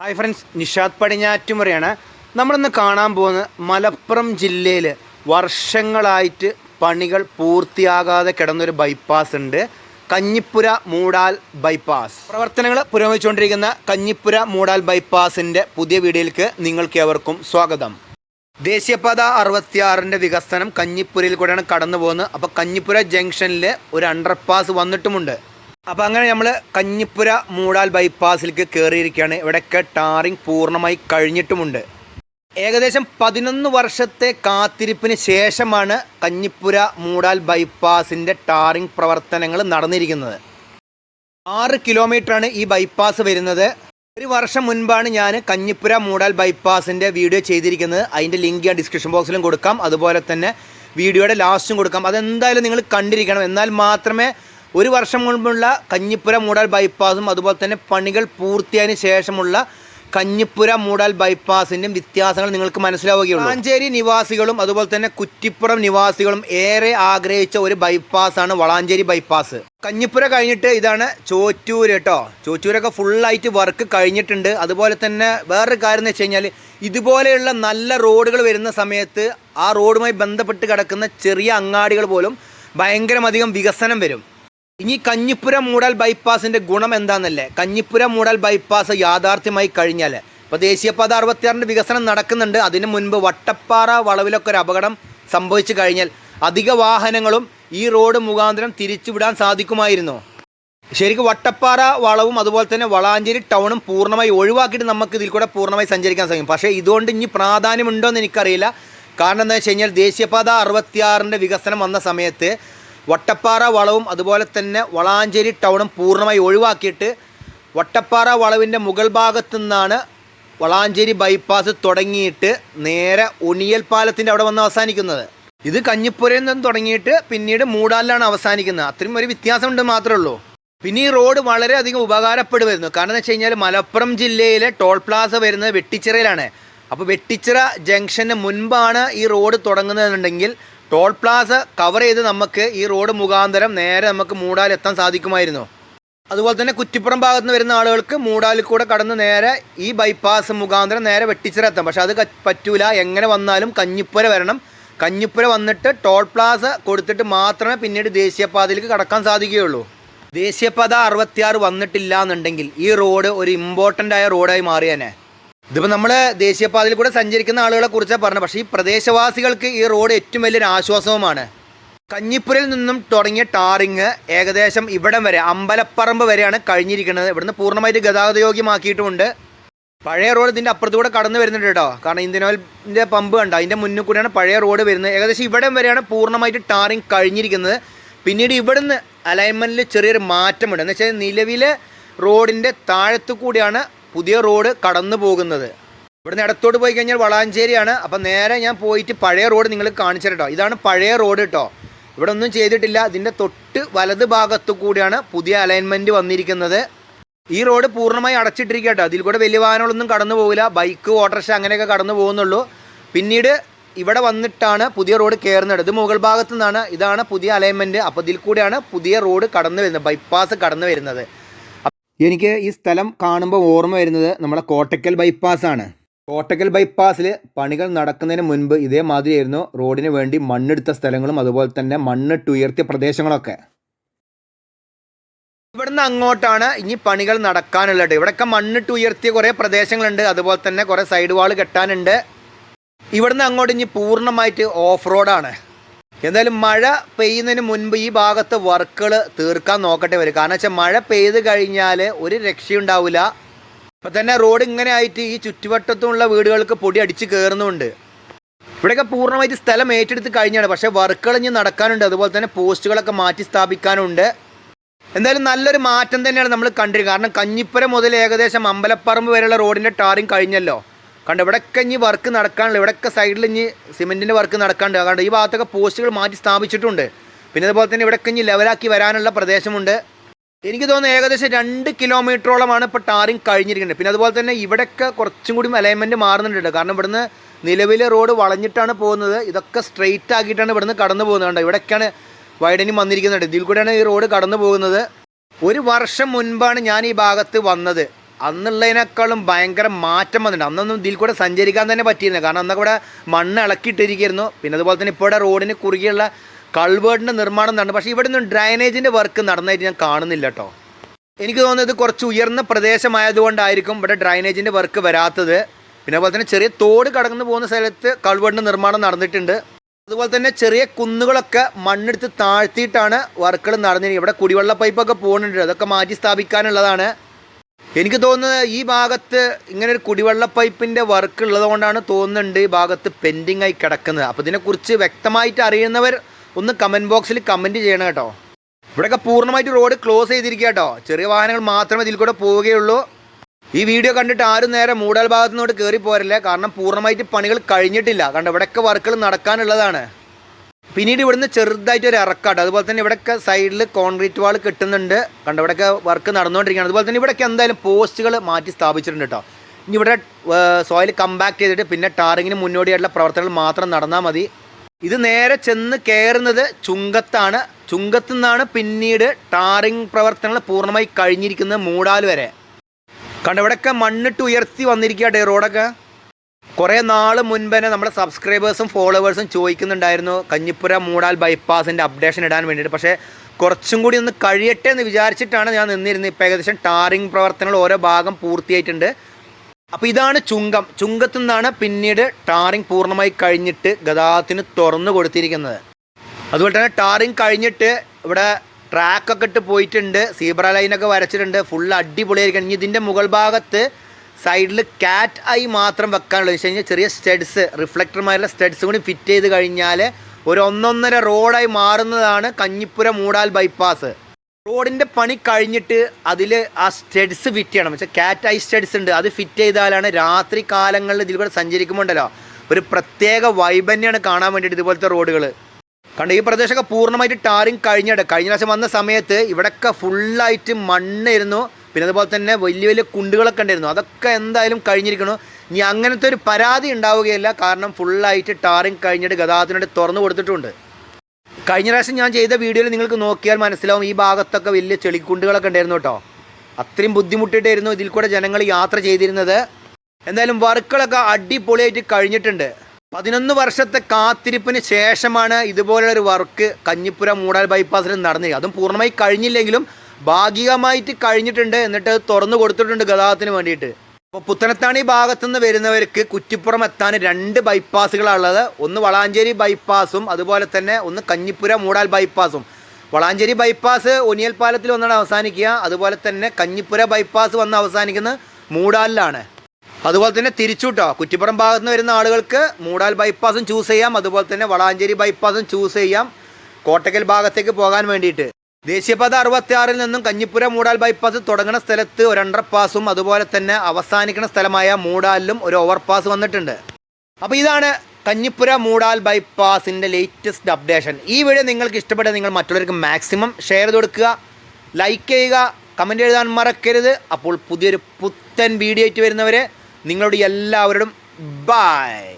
Hi friends Nishad പടിഞ്ഞാറ്റുമുറയാണ് നമ്മളിന്ന് കാണാൻ പോകുന്നത് മലപ്പുറം ജില്ലയിൽ വർഷങ്ങളായിട്ട് പണികൾ പൂർത്തിയാകാതെ കിടന്നൊരു ബൈപ്പാസ് ഉണ്ട്. കഞ്ഞിപ്പുര മൂടാൽ ബൈപ്പാസ് പ്രവർത്തനങ്ങൾ പുരോഗമിച്ചുകൊണ്ടിരിക്കുന്ന കഞ്ഞിപ്പുര മൂടാൽ ബൈപ്പാസിന്റെ പുതിയ വീഡിയോയിലേക്ക് നിങ്ങൾക്ക് ഏവർക്കും സ്വാഗതം. ദേശീയപാത അറുപത്തിയാറിന്റെ വികസനം കഞ്ഞിപ്പുരയിൽ കൂടെയാണ് കടന്നു പോകുന്നത് അപ്പോൾ കഞ്ഞിപ്പുര ജംഗ്ഷനിൽ ഒരു അണ്ടർപാസ് വന്നിട്ടുമുണ്ട്. അപ്പോൾ അങ്ങനെ നമ്മൾ കഞ്ഞിപ്പുര മൂടാൽ ബൈപ്പാസിലേക്ക് കയറിയിരിക്കുകയാണ് ഇവിടെയൊക്കെ ടാറിങ് പൂർണമായി കഴിഞ്ഞിട്ടുമുണ്ട്. ഏകദേശം പതിനൊന്ന് വർഷത്തെ കാത്തിരിപ്പിന് ശേഷമാണ് കഞ്ഞിപ്പുര മൂടാൽ ബൈപ്പാസിന്റെ ടാറിങ് പ്രവർത്തനങ്ങൾ നടന്നിരിക്കുന്നത്. ആറ് കിലോമീറ്ററാണ് ഈ ബൈപ്പാസ് വരുന്നത്. ഒരു വർഷം മുൻപാണ് ഞാൻ കഞ്ഞിപ്പുര മൂടാൽ ബൈപ്പാസിന്റെ വീഡിയോ ചെയ്തിരിക്കുന്നത്. അതിന്റെ ലിങ്ക് ഞാൻ ഡിസ്ക്രിപ്ഷൻ ബോക്സിലും കൊടുക്കാം. അതുപോലെ തന്നെ വീഡിയോയുടെ ലാസ്റ്റും കൊടുക്കാം. അതെന്തായാലും നിങ്ങൾ കണ്ടിരിക്കണം. എന്നാൽ മാത്രമേ ഒരു വർഷം മുൻപുള്ള കഞ്ഞിപ്പുര മൂടാൽ ബൈപ്പാസും അതുപോലെ തന്നെ പണികൾ പൂർത്തിയായതിനു ശേഷമുള്ള കഞ്ഞിപ്പുര മൂടാൽ ബൈപ്പാസിന്റെയും വ്യത്യാസങ്ങൾ നിങ്ങൾക്ക് മനസ്സിലാവുകയുള്ളൂ. വളാഞ്ചേരി നിവാസികളും അതുപോലെ തന്നെ കുറ്റിപ്പുറം നിവാസികളും ഏറെ ആഗ്രഹിച്ച ഒരു ബൈപ്പാസാണ് വളാഞ്ചേരി ബൈപ്പാസ്. കഞ്ഞിപ്പുര കഴിഞ്ഞിട്ട് ഇതാണ് ചോറ്റൂര് കേട്ടോ. ചോറ്റൂരൊക്കെ ഫുള്ളായിട്ട് വർക്ക് കഴിഞ്ഞിട്ടുണ്ട്. അതുപോലെ തന്നെ വേറൊരു കാര്യം എന്ന് വെച്ച് കഴിഞ്ഞാൽ ഇതുപോലെയുള്ള നല്ല റോഡുകൾ വരുന്ന സമയത്ത് ആ റോഡുമായി ബന്ധപ്പെട്ട് കിടക്കുന്ന ചെറിയ അങ്ങാടികൾ പോലും ഭയങ്കരമധികം വികസനം വരും. ഇനി കഞ്ഞിപ്പുരം മൂടൽ ബൈപ്പാസിന്റെ ഗുണം എന്താണെന്നല്ലേ കഞ്ഞിപ്പുരം മൂടൽ ബൈപ്പാസ് യാഥാർത്ഥ്യമായി കഴിഞ്ഞാൽ ഇപ്പോൾ ദേശീയപാത അറുപത്തിയാറിന്റെ വികസനം നടക്കുന്നുണ്ട്. അതിന് മുൻപ് വട്ടപ്പാറ വളവിലൊക്കെ ഒരു അപകടം സംഭവിച്ചു കഴിഞ്ഞാൽ അധിക വാഹനങ്ങളും ഈ റോഡ് മുഖാന്തരം തിരിച്ചുവിടാൻ സാധിക്കുമായിരുന്നു. ശരിക്കും വട്ടപ്പാറ വളവും അതുപോലെ തന്നെ വളാഞ്ചേരി ടൗണും പൂർണമായി ഒഴിവാക്കിയിട്ട് നമുക്ക് ഇതിൽ കൂടെ പൂർണമായി സഞ്ചരിക്കാൻ സാധിക്കും. പക്ഷേ ഇതുകൊണ്ട് ഇനി പ്രാധാന്യമുണ്ടോ എന്ന് എനിക്കറിയില്ല. കാരണം എന്താ വെച്ച് കഴിഞ്ഞാൽ ദേശീയപാത അറുപത്തിയാറിന്റെ വികസനം വന്ന സമയത്ത് വട്ടപ്പാറ വളവും അതുപോലെ തന്നെ വളാഞ്ചേരി ടൗണും പൂർണമായി ഒഴിവാക്കിയിട്ട് വട്ടപ്പാറ വളവിന്റെ മുകൾ ഭാഗത്തു നിന്നാണ് വളാഞ്ചേരി ബൈപ്പാസ് തുടങ്ങിയിട്ട് നേരെ ഒണിയൽ പാലത്തിന്റെ അവിടെ വന്ന് അവസാനിക്കുന്നത്. ഇത് കഞ്ഞിപ്പുരയിൽ നിന്ന് തുടങ്ങിയിട്ട് പിന്നീട് മൂടാലിലാണ് അവസാനിക്കുന്നത്. അത്രയും ഒരു വ്യത്യാസമുണ്ട് മാത്രമേ ഉള്ളൂ. പിന്നെ ഈ റോഡ് വളരെയധികം ഉപകാരപ്പെടുമായിരുന്നു. കാരണം എന്ന് വെച്ച് കഴിഞ്ഞാൽ മലപ്പുറം ജില്ലയിലെ ടോൾ പ്ലാസ വരുന്നത് വെട്ടിച്ചിറയിലാണ്. അപ്പോൾ വെട്ടിച്ചിറ ജംഗ്ഷന് മുൻപാണ് ഈ റോഡ് തുടങ്ങുന്നതെന്നുണ്ടെങ്കിൽ ടോൾ പ്ലാസ കവർ ചെയ്ത് നമുക്ക് ഈ റോഡ് മുഖാന്തരം നേരെ നമുക്ക് മൂടാൽ എത്താൻ സാധിക്കുമായിരുന്നു. അതുപോലെ തന്നെ കുറ്റിപ്പുറം ഭാഗത്ത് നിന്ന് വരുന്ന ആളുകൾക്ക് മൂടാലിൽ കൂടെ കടന്ന് നേരെ ഈ ബൈപ്പാസ് മുഖാന്തരം നേരെ വെട്ടിച്ചിറ എത്താം. പക്ഷെ അത് പറ്റൂല. എങ്ങനെ വന്നാലും കഞ്ഞിപ്പുര വരണം. കഞ്ഞിപ്പുര വന്നിട്ട് ടോൾ പ്ലാസ കൊടുത്തിട്ട് മാത്രമേ പിന്നീട് ദേശീയപാതയിലേക്ക് കടക്കാൻ സാധിക്കുകയുള്ളൂ. ദേശീയപാത അറുപത്തിയാറ് വന്നിട്ടില്ല എന്നുണ്ടെങ്കിൽ ഈ റോഡ് ഒരു ഇമ്പോർട്ടന്റ് ആയ റോഡായി മാറിയേനെ. ഇതിപ്പോൾ നമ്മൾ ദേശീയപാതയിൽ കൂടെ സഞ്ചരിക്കുന്ന ആളുകളെ കുറിച്ചാണ് പറഞ്ഞത്. പക്ഷേ ഈ പ്രദേശവാസികൾക്ക് ഈ റോഡ് ഏറ്റവും വലിയൊരു ആശ്വാസവുമാണ്. കഞ്ഞിപ്പുരയിൽ നിന്നും തുടങ്ങിയ ടാറിങ് ഏകദേശം ഇവിടം വരെ അമ്പലപ്പറമ്പ് വരെയാണ് കഴിഞ്ഞിരിക്കുന്നത്. ഇവിടുന്ന് പൂർണമായിട്ട് ഗതാഗത യോഗ്യമാക്കിയിട്ടുമുണ്ട് പഴയ റോഡ് ഇതിന്റെ അപ്പുറത്തൂടെ കടന്നു വരുന്നുണ്ട് കേട്ടോ. കാരണം ഇന്ത്യൻ ഓയിലിന്റെ പമ്പ് കണ്ട? അതിന്റെ മുന്നിൽ കൂടെയാണ് പഴയ റോഡ് വരുന്നത്. ഏകദേശം ഇവിടം വരെയാണ് പൂർണമായിട്ട് ടാറിങ് കഴിഞ്ഞിരിക്കുന്നത്. പിന്നീട് ഇവിടുന്ന് അലൈൻമെന്റിൽ ചെറിയൊരു മാറ്റമുണ്ട്. എന്ന് വെച്ചാൽ നിലവിലെ റോഡിന്റെ താഴത്തു കൂടിയാണ് പുതിയ റോഡ് കടന്നു പോകുന്നത്. ഇവിടുന്ന് ഇടത്തോട്ട് പോയി കഴിഞ്ഞാൽ വളാഞ്ചേരിയാണ്. അപ്പം നേരെ ഞാൻ പോയിട്ട് പഴയ റോഡ് നിങ്ങൾ കാണിച്ചു കേട്ടോ ഇതാണ് പഴയ റോഡ് കേട്ടോ ഇവിടെ ഒന്നും ചെയ്തിട്ടില്ല. ഇതിന്റെ തൊട്ട് വലത് ഭാഗത്തു കൂടിയാണ് പുതിയ അലൈൻമെന്റ് വന്നിരിക്കുന്നത്. ഈ റോഡ് പൂർണമായി അടച്ചിട്ടിരിക്കുക കേട്ടോ അതിൽ കൂടെ വലിയ വാഹനങ്ങളൊന്നും കടന്നു പോകില്ല. ബൈക്ക് ഓട്ടോറിക്ഷ അങ്ങനെയൊക്കെ കടന്നു പോകുന്നുള്ളൂ. പിന്നീട് ഇവിടെ വന്നിട്ടാണ് പുതിയ റോഡ് കയറുന്നത് ഇത് മുകൾ ഭാഗത്തു നിന്നാണ്. ഇതാണ് പുതിയ അലൈൻമെന്റ് അപ്പോൾ ഇതിൽ കൂടെയാണ് പുതിയ റോഡ് കടന്നു വരുന്നത്. ബൈപ്പാസ് കടന്നു വരുന്നത്. എനിക്ക് ഈ സ്ഥലം കാണുമ്പോൾ ഓർമ്മ വരുന്നത് നമ്മുടെ കോട്ടക്കൽ ബൈപ്പാസ് ആണ്. കോട്ടക്കൽ ബൈപ്പാസിൽ പണികൾ നടക്കുന്നതിന് മുൻപ് ഇതേമാതിരിയായിരുന്നു റോഡിന് വേണ്ടി മണ്ണെടുത്ത സ്ഥലങ്ങളും അതുപോലെ തന്നെ മണ്ണിട്ട് ഉയർത്തിയ പ്രദേശങ്ങളൊക്കെ. ഇവിടുന്ന് അങ്ങോട്ടാണ് ഇനി പണികൾ നടക്കാനുള്ളത്. ഇവിടെയൊക്കെ മണ്ണിട്ട് ഉയർത്തിയ കുറേ പ്രദേശങ്ങളുണ്ട്. അതുപോലെ തന്നെ കുറേ സൈഡ് വാൾ കെട്ടാനുണ്ട്. ഇവിടുന്ന് അങ്ങോട്ട് ഇനി പൂർണമായിട്ട് ഓഫ് റോഡാണ് എന്തായാലും മഴ പെയ്യുന്നതിന് മുൻപ് ഈ ഭാഗത്ത് വർക്കുകൾ തീർക്കാൻ നോക്കട്ടെ വരും. കാരണം വെച്ചാൽ മഴ പെയ്ത് കഴിഞ്ഞാൽ ഒരു രക്ഷയുണ്ടാവില്ല ഇപ്പം തന്നെ റോഡ് ഇങ്ങനെ ആയിട്ട് ഈ ചുറ്റുവട്ടത്തുമുള്ള വീടുകൾക്ക് പൊടി അടിച്ച് കയറുന്നുണ്ട് ഇവിടെയൊക്കെ പൂർണമായിട്ട് സ്ഥലം ഏറ്റെടുത്ത് കഴിഞ്ഞാണ്. പക്ഷേ വർക്കുകൾ ഇനി നടക്കാനുണ്ട്. അതുപോലെ തന്നെ പോസ്റ്റുകളൊക്കെ മാറ്റി സ്ഥാപിക്കാനുണ്ട്. എന്തായാലും നല്ലൊരു മാറ്റം തന്നെയാണ് നമ്മൾ കണ്ടിരിക്കുന്നത്. കാരണം കഞ്ഞിപ്പുരം മുതൽ ഏകദേശം അമ്പലപ്പറമ്പ് വരെയുള്ള റോഡിന്റെ ടാറിങ് കഴിഞ്ഞല്ലോ. കണ്ട് ഇവിടെയൊക്കെ ഇനി വർക്ക് നടക്കാനുള്ള ഇവിടെയൊക്കെ സൈഡിൽ ഇനി സിമെന്റിന്റെ വർക്ക് നടക്കാണ്ട് കാരണം ഈ ഭാഗത്തൊക്കെ പോസ്റ്റുകൾ മാറ്റി സ്ഥാപിച്ചിട്ടുണ്ട്. പിന്നെ അതുപോലെ തന്നെ ഇവിടെയൊക്കെ ഇനി ലെവലാക്കി വരാനുള്ള പ്രദേശമുണ്ട്. എനിക്ക് തോന്നുന്നു ഏകദേശം രണ്ട് കിലോമീറ്ററോളമാണ് ഇപ്പോൾ ടാറിങ് കഴിഞ്ഞിരിക്കുന്നത്. പിന്നെ അതുപോലെ തന്നെ ഇവിടെയൊക്കെ കുറച്ചും കൂടി അലൈൻമെന്റ് മാറുന്നുണ്ട്. കാരണം ഇവിടുന്ന് നിലവിലെ റോഡ് വളഞ്ഞിട്ടാണ് പോകുന്നത്. ഇതൊക്കെ സ്ട്രെയിറ്റ് ആക്കിയിട്ടാണ് ഇവിടുന്ന് കടന്നു പോകുന്നത്. കണ്ടോ ഇവിടെയൊക്കെയാണ് വൈഡനിങ് വന്നിരിക്കുന്നുണ്ട് ഇതിൽ കൂടെയാണ് ഈ റോഡ് കടന്നു പോകുന്നത്. ഒരു വർഷം മുൻപാണ് ഞാൻ ഈ ഭാഗത്ത് വന്നത്. അന്നുള്ളതിനേക്കാളും ഭയങ്കര മാറ്റം വന്നിട്ടുണ്ട്. അന്നൊന്നും ഇതിൽ കൂടെ സഞ്ചരിക്കാൻ തന്നെ പറ്റിയിരുന്നില്ല. കാരണം അന്നൊക്കെ ഇവിടെ മണ്ണ് ഇളക്കിയിട്ടിരിക്കുന്നു. പിന്നെ അതുപോലെ തന്നെ ഇവിടെ റോഡിന് കുറുകെയുള്ള കൾവേർഡിന്റെ നിർമ്മാണം നടന്നു. പക്ഷേ ഇവിടെ നിന്നും ഡ്രൈനേജിന്റെ വർക്ക് നടന്നതായിട്ട് ഞാൻ കാണുന്നില്ല കേട്ടോ. എനിക്ക് തോന്നുന്നത് കുറച്ച് ഉയർന്ന പ്രദേശമായതുകൊണ്ടായിരിക്കും ഇവിടെ ഡ്രൈനേജിന്റെ വർക്ക് വരാത്തത്. പിന്നെ അതുപോലെ തന്നെ ചെറിയ തോട് കടന്നു പോകുന്ന സ്ഥലത്ത് കൾവേർഡിന്റെ നിർമ്മാണം നടന്നിട്ടുണ്ട്. അതുപോലെ തന്നെ ചെറിയ കുന്നുകളൊക്കെ മണ്ണെടുത്ത് താഴ്ത്തിയിട്ടാണ് വർക്കുകൾ നടന്നിരിക്കുന്നത് ഇവിടെ കുടിവെള്ള പൈപ്പൊക്കെ പോകുന്നുണ്ട്. അതൊക്കെ മാറ്റി സ്ഥാപിക്കാനുള്ളതാണ്. എനിക്ക് തോന്നുന്നത് ഈ ഭാഗത്ത് ഇങ്ങനെ ഒരു കുടിവെള്ള പൈപ്പിന്റെ വർക്ക് ഉള്ളതുകൊണ്ടാണ് തോന്നുന്നുണ്ട് ഈ ഭാഗത്ത് പെൻഡിങ് ആയി കിടക്കുന്നത്. അപ്പോൾ ഇതിനെക്കുറിച്ച് വ്യക്തമായിട്ട് അറിയുന്നവർ ഒന്ന് കമന്റ് ബോക്സിൽ കമന്റ് ചെയ്യണം കേട്ടോ. ഇവിടെയൊക്കെ പൂർണമായിട്ട് റോഡ് ക്ലോസ് ചെയ്തിരിക്കുക കേട്ടോ. ചെറിയ വാഹനങ്ങൾ മാത്രമേ ഇതിൽ കൂടെ പോവുകയുള്ളൂ. ഈ വീഡിയോ കണ്ടിട്ട് ആരും നേരെ മൂടാൽ ഭാഗത്തുനിന്നോട് കയറി പോരില്ല? കാരണം പൂർണമായിട്ട് പണികൾ കഴിഞ്ഞിട്ടില്ല. കാരണം ഇവിടെയൊക്കെ വർക്കുകൾ നടക്കാനുള്ളതാണ്. പിന്നീട് ഇവിടുന്ന് ചെറുതായിട്ട് ഒരു ഇറക്കാട്ടോ. അതുപോലെ തന്നെ ഇവിടെയൊക്കെ സൈഡിൽ കോൺക്രീറ്റ് വാൾ കിട്ടുന്നുണ്ട്. കണ്ട ഇവിടെയൊക്കെ വർക്ക് നടന്നുകൊണ്ടിരിക്കുകയാണ്. അതുപോലെ തന്നെ ഇവിടെയൊക്കെ എന്തായാലും പോസ്റ്റുകൾ മാറ്റി സ്ഥാപിച്ചിട്ടുണ്ട് കേട്ടോ ഇനി ഇവിടെ സോയിൽ കമ്പാക്ട് ചെയ്തിട്ട് പിന്നെ ടാറിങ്ങിന് മുന്നോടിയായിട്ടുള്ള പ്രവർത്തനങ്ങൾ മാത്രം നടന്നാൽ മതി. ഇത് നേരെ ചെന്ന് കയറുന്നത് ചുങ്കത്താണ്. ചുങ്കത്തു നിന്നാണ് പിന്നീട് ടാറിങ് പ്രവർത്തനങ്ങൾ പൂർണമായി കഴിഞ്ഞിരിക്കുന്നത് മൂടാൽ വരെ. കണ്ട ഇവിടെയൊക്കെ മണ്ണിട്ട് ഉയർത്തി വന്നിരിക്കട്ടെ റോഡൊക്കെ കുറേ നാൾ മുൻപേ നമ്മുടെ സബ്സ്ക്രൈബേഴ്സും ഫോളോവേഴ്സും ചോദിക്കുന്നുണ്ടായിരുന്നു കഞ്ഞിപ്പുര മൂടാൽ ബൈപ്പാസിന്റെ അപ്ഡേഷൻ ഇടാൻ വേണ്ടിയിട്ട്. പക്ഷേ കുറച്ചും കൂടി ഒന്ന് കഴിയട്ടെ എന്ന് വിചാരിച്ചിട്ടാണ് ഞാൻ നിന്നിരുന്നത്. ഇപ്പോൾ ഏകദേശം ടാറിങ് പ്രവർത്തനങ്ങൾ ഓരോ ഭാഗം പൂർത്തിയായിട്ടുണ്ട്. അപ്പോൾ ഇതാണ് ചുങ്കം. ചുങ്കത്തു നിന്നാണ് പിന്നീട് ടാറിങ് പൂർണമായി കഴിഞ്ഞിട്ട് ഗതാഗതത്തിന് തുറന്നു കൊടുത്തിരിക്കുന്നത്. അതുപോലെ തന്നെ ടാറിങ് കഴിഞ്ഞിട്ട് ഇവിടെ ട്രാക്കൊക്കെ ഇട്ട് പോയിട്ടുണ്ട്. സീബ്ര ലൈനൊക്കെ വരച്ചിട്ടുണ്ട്. ഫുൾ അടിപൊളിയായിരിക്കണം. ഇനി ഇതിന്റെ മുകൾ ഭാഗത്ത് സൈഡിൽ കാറ്റ് ഐ മാത്രം വെക്കാനുള്ളത്. വെച്ച് കഴിഞ്ഞാൽ ചെറിയ സ്റ്റഡ്സ് റിഫ്ലക്ടർമാരുടെ സ്റ്റഡ്സ് കൂടി ഫിറ്റ് ചെയ്ത് കഴിഞ്ഞാൽ ഒരു ഒന്നൊന്നര റോഡായി മാറുന്നതാണ് കഞ്ഞിപ്പുര മൂടാൽ ബൈപ്പാസ് റോഡിന്റെ പണി കഴിഞ്ഞിട്ട് അതിൽ ആ സ്റ്റഡ്സ് ഫിറ്റ് ചെയ്യണം. പക്ഷേ കാറ്റ് ഐ സ്റ്റഡ്സ് ഉണ്ട്. അത് ഫിറ്റ് ചെയ്താലാണ് രാത്രി കാലങ്ങളിൽ ഇതിൽ കൂടെ സഞ്ചരിക്കുമ്പോണ്ടല്ലോ. ഒരു പ്രത്യേക വൈബ് തന്നെയാണ് കാണാൻ വേണ്ടിയിട്ട് ഇതുപോലത്തെ റോഡുകൾ കണ്ട ഈ പ്രദേശമൊക്കെ പൂർണമായിട്ട് ടാറിങ് കഴിഞ്ഞിട്ട് കഴിഞ്ഞ പ്രാവശ്യം വന്ന സമയത്ത് ഇവിടെയൊക്കെ ഫുള്ളായിട്ട് മണ്ണായിരുന്നു പിന്നെ അതുപോലെ തന്നെ വലിയ വലിയ കുണ്ടുകളൊക്കെ ഉണ്ടായിരുന്നു. അതൊക്കെ എന്തായാലും കഴിഞ്ഞിരിക്കണം ഇനി അങ്ങനത്തെ ഒരു പരാതി ഉണ്ടാവുകയില്ല. കാരണം ഫുള്ളായിട്ട് ടാറിങ് കഴിഞ്ഞിട്ട് ഗതാഗതത്തിനായിട്ട് തുറന്നു കൊടുത്തിട്ടുണ്ട്. കഴിഞ്ഞ പ്രാവശ്യം ഞാൻ ചെയ്ത വീഡിയോയിൽ നിങ്ങൾക്ക് നോക്കിയാൽ മനസ്സിലാവും. ഈ ഭാഗത്തൊക്കെ വലിയ ചെളിക്കുണ്ടുകളൊക്കെ ഉണ്ടായിരുന്നു കേട്ടോ. അത്രയും ബുദ്ധിമുട്ടിട്ടായിരുന്നു ഇതിൽ കൂടെ ജനങ്ങൾ യാത്ര ചെയ്തിരുന്നത്. എന്തായാലും വർക്കുകളൊക്കെ അടിപൊളിയായിട്ട് കഴിഞ്ഞിട്ടുണ്ട്. പതിനൊന്ന് വർഷത്തെ കാത്തിരിപ്പിന് ശേഷമാണ് ഇതുപോലുള്ള ഒരു വർക്ക് കഞ്ഞിപ്പുര മൂടാൽ ബൈപ്പാസിൽ നടന്നത്. അതും പൂർണമായി കഴിഞ്ഞില്ലെങ്കിലും ഭാഗികമായിട്ട് കഴിഞ്ഞിട്ടുണ്ട് എന്നിട്ട് തുറന്നു കൊടുത്തിട്ടുണ്ട് ഗതാഗതത്തിന് വേണ്ടിയിട്ട്. അപ്പോൾ പുത്തനത്താണി ഭാഗത്തുനിന്ന് വരുന്നവർക്ക് കുറ്റിപ്പുറം എത്താൻ രണ്ട് ബൈപ്പാസുകളാണുള്ളത് ഒന്ന് വളാഞ്ചേരി ബൈപ്പാസും അതുപോലെ തന്നെ ഒന്ന് കഞ്ഞിപ്പുര മൂടാൽ ബൈപ്പാസും വളാഞ്ചേരി ബൈപ്പാസ് ഒനിയൽ പാലത്തിൽ വന്നാണ് അവസാനിക്കുക. അതുപോലെ തന്നെ കഞ്ഞിപ്പുര ബൈപ്പാസ് വന്ന് അവസാനിക്കുന്നത് മൂടാലിലാണ്. അതുപോലെ തന്നെ തിരിച്ചുട്ടോ കുറ്റിപ്പുറം ഭാഗത്ത് നിന്ന് വരുന്ന ആളുകൾക്ക് മൂടാൽ ബൈപ്പാസും ചൂസ് ചെയ്യാം. അതുപോലെ തന്നെ വളാഞ്ചേരി ബൈപ്പാസും ചൂസ് ചെയ്യാം. കോട്ടക്കൽ ഭാഗത്തേക്ക് പോകാൻ വേണ്ടിയിട്ട്. ദേശീയപാത അറുപത്തി ആറിൽ നിന്നും കഞ്ഞിപ്പുര മൂടാൽ ബൈപ്പാസ് തുടങ്ങുന്ന സ്ഥലത്ത് ഒരു അണ്ടർപാസും അതുപോലെ തന്നെ അവസാനിക്കുന്ന സ്ഥലമായ മൂടാലിലും ഒരു ഓവർപാസ് വന്നിട്ടുണ്ട്. അപ്പോൾ ഇതാണ് കഞ്ഞിപ്പുര മൂടാൽ ബൈപ്പാസിന്റെ ലേറ്റസ്റ്റ് അപ്ഡേഷൻ ഈ വീഡിയോ നിങ്ങൾക്ക് ഇഷ്ടപ്പെട്ട നിങ്ങൾ മറ്റുള്ളവർക്ക് മാക്സിമം ഷെയർ ചെയ്ത് കൊടുക്കുക ലൈക്ക് ചെയ്യുക കമന്റ് എഴുതാൻ മറക്കരുത്. അപ്പോൾ പുതിയൊരു പുത്തൻ വീഡിയോ ആയിട്ട് വരുന്നവരെ നിങ്ങളോട് എല്ലാവരോടും ബൈ